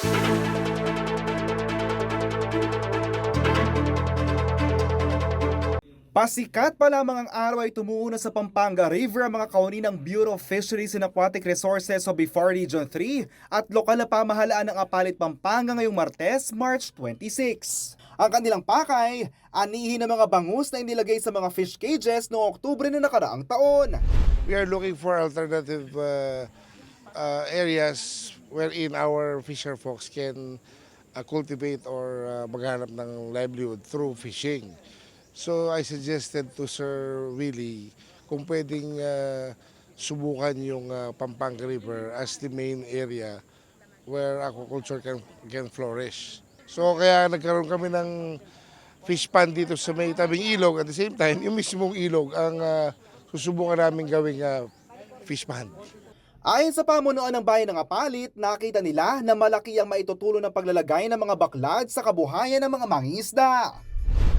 Pasikat pa lamang ang araw ay tumuuna sa Pampanga River ang mga kauni ng Bureau of Fisheries and Aquatic Resources o BIFAR Region 3 at lokal na pamahalaan ng Apalit Pampanga ngayong Martes, March 26. Ang kanilang pakay, anihin ng mga bangus na inilagay sa mga fish cages noong Oktubre na nakaraang taon. we are looking for alternative uh, uh, areas wherein our fisher folks can uh, cultivate or uh, maghanap ng livelihood through fishing. So I suggested to Sir Willie kung pwedeng uh, subukan yung uh, Pampanga River as the main area where aquaculture can, can flourish. So kaya nagkaroon kami ng fish pond dito sa may tabing ilog at the same time yung mismong ilog ang uh, susubukan namin gawing uh, fish pond. Ayon sa pamunuan ng bayan ng Apalit, nakita nila na malaki ang maitutulong ng paglalagay ng mga baklad sa kabuhayan ng mga mangingisda.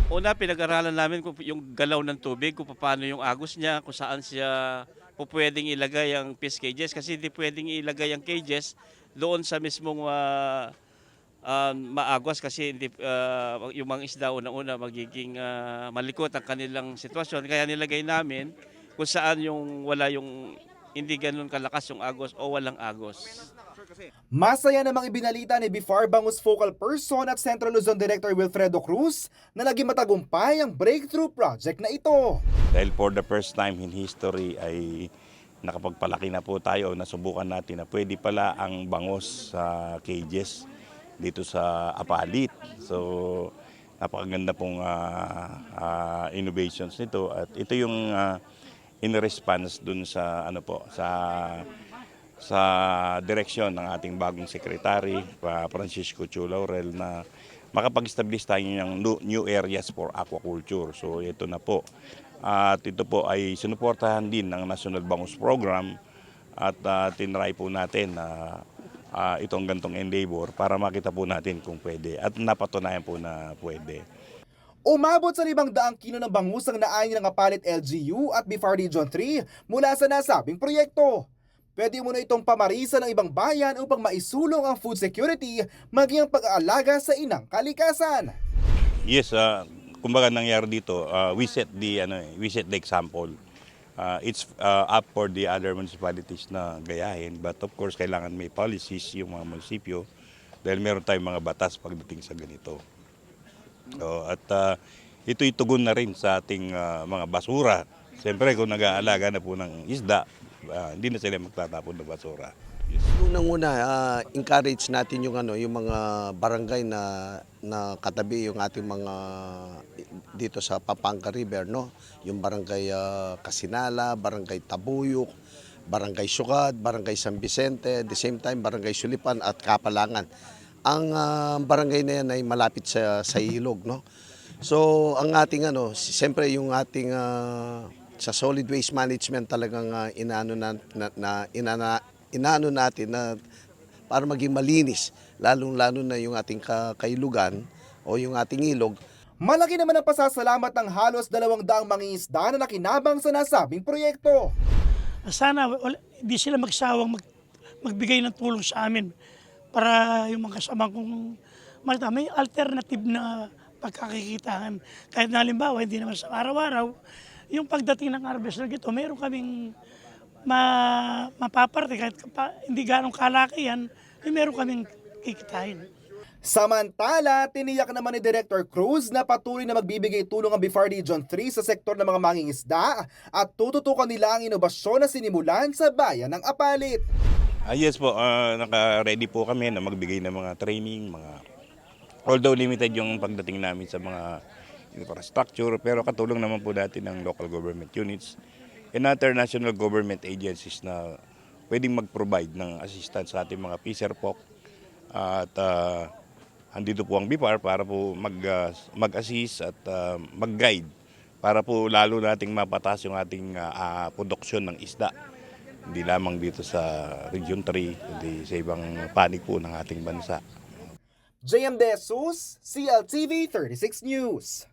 Una, pinag-aralan namin kung yung galaw ng tubig, kung paano yung agos niya, kung saan siya po pwedeng ilagay ang fish cages. Kasi hindi pwedeng ilagay ang cages doon sa mismong ah, ah, maagos kasi hindi, ah, yung mga isda una-una magiging ah, malikot ang kanilang sitwasyon. Kaya nilagay namin kung saan yung wala yung hindi ganun kalakas yung agos o walang agos. Masaya namang ibinalita ni BIFAR Bangus Focal Person at Central Luzon Director Wilfredo Cruz na naging matagumpay ang breakthrough project na ito. Dahil for the first time in history ay nakapagpalaki na po tayo, nasubukan natin na pwede pala ang bangos sa cages dito sa Apalit. So napakaganda pong ah, ah, innovations nito at ito yung ah, in response dun sa ano po sa sa direksyon ng ating bagong secretary, Francisco Chu Laurel, na makapag-establish tayo ng new- areas for aquaculture. So ito na po. At ito po ay sinuportahan din ng National Bangus Program at uh, tinry po natin na ah, itong gantong endeavor para makita po natin kung pwede at napatunayan po na pwede. Umabot sa 500 kilo ng bangus ang naayon ng Apalit LGU at BIFAR Region 3 mula sa nasabing proyekto. Pwede mo na itong pamarisa ng ibang bayan upang maisulong ang food security maging ang pag-aalaga sa inang kalikasan. Yes, uh, kumbaga nangyari dito, uh, we set the ano, eh, we set the example. Uh, it's uh, up for the other municipalities na gayahin, but of course kailangan may policies yung mga munisipyo dahil meron tayong mga batas pagdating sa ganito. So, at uh, ito itugon na rin sa ating uh, mga basura. Siyempre kung nag-aalaga na po ng isda, uh, hindi na sila magtatapon ng basura. Yes. Unang-una, ah, encourage natin yung ano, yung mga barangay na na katabi yung ating mga dito sa Pampanga River, no? Yung barangay ah, Kasinala, barangay Tabuyok, barangay Sugad, barangay San Vicente, the same time barangay Sulipan at Kapalangan. Ang ah, barangay na yan ay malapit sa sa ilog, no? So, ang ating ano, siyempre yung ating ah, sa solid waste management talagang uh, inaano na, na, na inana, inaano natin na para maging malinis, lalong-lalo na yung ating ka, kailugan o yung ating ilog. Malaki naman ang pasasalamat ng halos dalawang daang mangingisda na nakinabang sa nasabing proyekto. sana hindi sila magsawang mag, magbigay ng tulong sa amin para yung mga kasama kong malta, may alternative na pagkakakitaan. Kahit na halimbawa, hindi naman sa araw-araw, yung pagdating ng harvest na ito, meron kaming ma, mapaparte kahit pa, hindi ganong kalaki yan, eh, meron kaming kikitain. Samantala, tiniyak naman ni Director Cruz na patuloy na magbibigay tulong ang BIFAR Region 3 sa sektor ng mga mangingisda at tututukan nila ang inobasyon na sinimulan sa bayan ng Apalit. Ah, yes po, ah, naka-ready po kami na magbigay ng mga training, mga although limited yung pagdating namin sa mga infrastructure, pero katulong naman po natin ng local government units and other national government agencies na pwedeng mag-provide ng assistance sa ating mga fisher at ah, andito po ang BIPAR para po mag, ah, mag-assist at ah, mag-guide para po lalo nating mapatas yung ating ah, ah, produksyon ng isda. Hindi lamang dito sa Region 3, kundi sa ibang panig po ng ating bansa. JM De Jesus, CLTV 36 News.